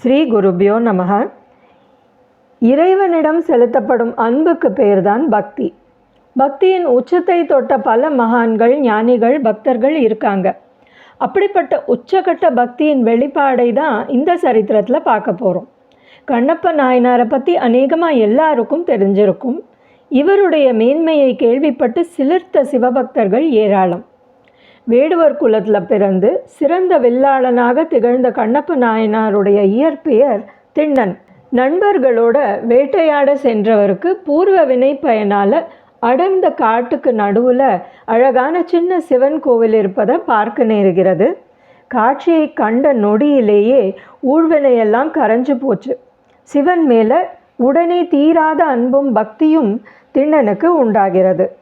ஸ்ரீ குருபியோ நமக. இறைவனிடம் செலுத்தப்படும் அன்புக்கு பெயர்தான் பக்தி. பக்தியின் உச்சத்தை தொட்ட பல மகான்கள் ஞானிகள் பக்தர்கள் இருக்காங்க. அப்படிப்பட்ட உச்சகட்ட பக்தியின் வெளிப்பாடை தான் இந்த சரித்திரத்தில் பார்க்க போகிறோம் கண்ணப்ப நாயனாரை பற்றி அநேகமாக எல்லாருக்கும் தெரிஞ்சிருக்கும். இவருடைய மேன்மையை கேள்விப்பட்டு சிலிர்த்த சிவபக்தர்கள் ஏராளம். வேடுவர் குலத்தில் பிறந்து சிறந்த வில்லாளனாக திகழ்ந்த கண்ணப்ப நாயனாருடைய இயற்பெயர் திண்ணன். நண்பர்களோட வேட்டையாட சென்றவருக்கு பூர்வ வினை பயனால் அடர்ந்த காட்டுக்கு நடுவில் அழகான சின்ன சிவன் கோவில் இருப்பதை பார்க்க நேருகிறது. காட்சியை கண்ட நொடியிலேயே ஊழ்வினையெல்லாம் கரைஞ்சு போச்சு. சிவன் மேலே உடனே தீராத அன்பும் பக்தியும் திண்ணனுக்கு உண்டாகிறது.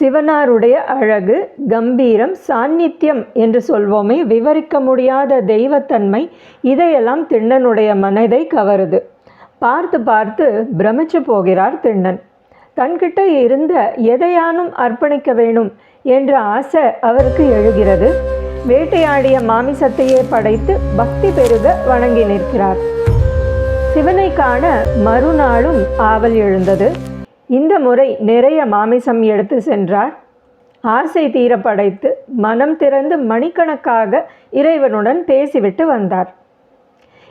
சிவனாருடைய அழகு கம்பீரம் சாநித்தியம் என்று சொல்வோமே விவரிக்க முடியாத தெய்வத்தன்மை இதையெல்லாம் திண்ணனுடைய மனதை கவருது. பார்த்து பார்த்து பிரமிச்சு போகிறார் திண்ணன். தன்கிட்ட இருந்த எதையானும் அர்ப்பணிக்க வேணும் என்ற ஆசை அவருக்கு எழுகிறது. வேட்டையாடிய மாமிசத்தையே படைத்து பக்தி பெருக வணங்கி நிற்கிறார். சிவனை காண மறுநாளும் ஆவல் எழுந்தது. இந்த முறை நிறைய மாமிசம் எடுத்து சென்றார். ஆசை தீர படைத்து மனம் திறந்து மணிக்கணக்காக இறைவனுடன் பேசிவிட்டு வந்தார்.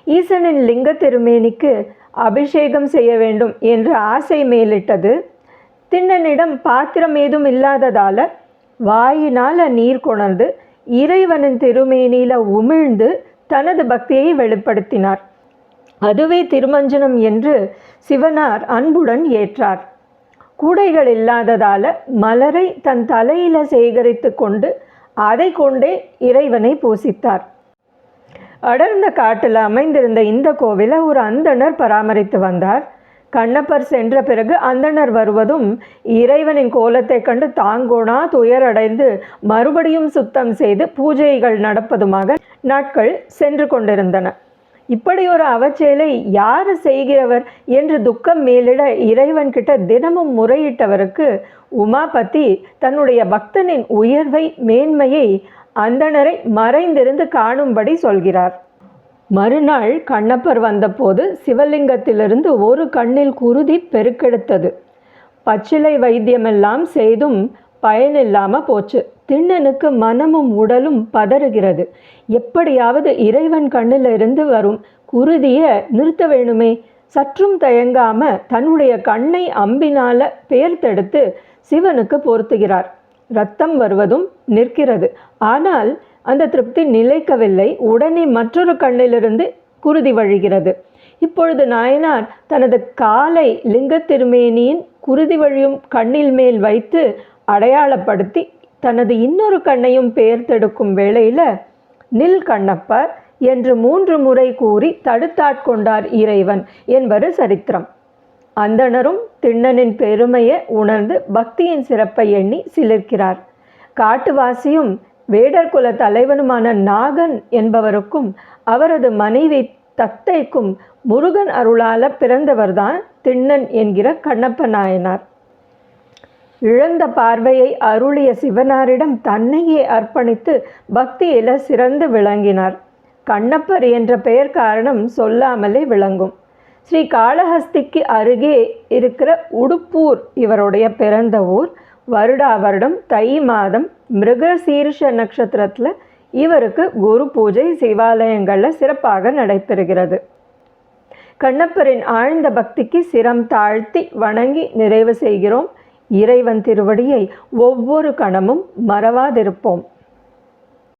ஈசனின் லிங்க திருமேனிக்கு அபிஷேகம் செய்ய வேண்டும் என்று ஆசை மேலிட்டது. திண்ணனிடம் பாத்திரம் ஏதும் இல்லாததால வாயினால் நீர் கொணர்ந்து இறைவனின் திருமேனியில் உமிழ்ந்து தனது பக்தியை வெளிப்படுத்தினார். அதுவே திருமஞ்சனம் என்று சிவனார் அன்புடன் ஏற்றார். கூடைகள் இல்லாததால மலரை தன் தலையில சேகரித்து கொண்டு அதை கொண்டே இறைவனை பூசித்தார். அடர்ந்த காட்டில் அமைந்திருந்த இந்த கோவிலை ஒரு அந்தணர் பராமரித்து வந்தார். கண்ணப்பர் சென்ற பிறகு அந்தணர் வருவதும் இறைவனின் கோலத்தை கண்டு தாங்கோனா துயரடைந்து மறுபடியும் சுத்தம் செய்து பூஜைகள் நடப்பதுமாக நாட்கள் சென்று கொண்டிருந்தன. இப்படி ஒரு அவச்செயலை யார் செய்கிறவர் என்று துக்கம் மேலிட இறைவன் கிட்ட தினமும் முறையிட்டவருக்கு உமாபதி தன்னுடைய பக்தனின் உயர்வை மேன்மையை அந்தணரை மறைந்திருந்து காணும்படி சொல்கிறார். மறுநாள் கண்ணப்பர் வந்தபோது சிவலிங்கத்திலிருந்து ஒரு கண்ணில் குருதி பெருக்கெடுத்தது. பச்சிலை வைத்தியமெல்லாம் செய்தும் பயனில்லாம போச்சு. திண்ணனுக்கு மனமும் உடலும் பதறுகிறது. எப்படியாவது இறைவன் கண்ணில் இருந்து வரும் குருதியை நிறுத்த வேணுமே. சற்றும் தயங்காம தன்னுடைய கண்ணை அம்பினால பெயர்த்தெடுத்து சிவனுக்கு பொருத்துகிறார். ரத்தம் வருவதும் நிற்கிறது. ஆனால் அந்த திருப்தி நிலைக்கவில்லை. உடனே மற்றொரு கண்ணிலிருந்து குருதி வழிகிறது. இப்பொழுது நாயனார் தனது காலை லிங்க திருமேனியின் குருதி வழியும் கண்ணில் மேல் வைத்து அடையாளப்படுத்தி தனது இன்னொரு கண்ணையும் பெயர்த்தெடுக்கும் வேளையில் நில் கண்ணப்பர் என்று மூன்று முறை கூறி தடுத்தாட்கொண்டார் இறைவன் என்பது சரித்திரம். அந்தணரும் திண்ணனின் பெருமையை உணர்ந்து பக்தியின் சிறப்பை எண்ணி சிலிர்க்கிறார். காட்டுவாசியும் வேடர் குல தலைவனுமான நாகன் என்பவருக்கும் அவரது மனைவி தத்தைக்கும் முருகன் அருளால பிறந்தவர்தான் திண்ணன் என்கிற கண்ணப்ப நாயனார். இழந்த பார்வையை அருளிய சிவனாரிடம் தன்னையே அர்ப்பணித்து பக்தியில சிறந்து விளங்கினார். கண்ணப்பர் என்ற பெயர் காரணம் சொல்லாமலே விளங்கும். ஸ்ரீ காளஹஸ்திக்கு அருகே இருக்கிற உடுப்பூர் இவருடைய பிறந்த ஊர். வருடா வருடம் தை மாதம் மிருகசீர்ஷ நட்சத்திரத்தில் இவருக்கு குரு பூஜை சிவாலயங்களில் சிறப்பாக நடைபெறுகிறது. கண்ணப்பரின் ஆழ்ந்த பக்திக்கு சிரம் தாழ்த்தி வணங்கி நிறைவு செய்கிறோம். இறைவன் திருவடியை ஒவ்வொரு கணமும் மறவாதிருப்போம்.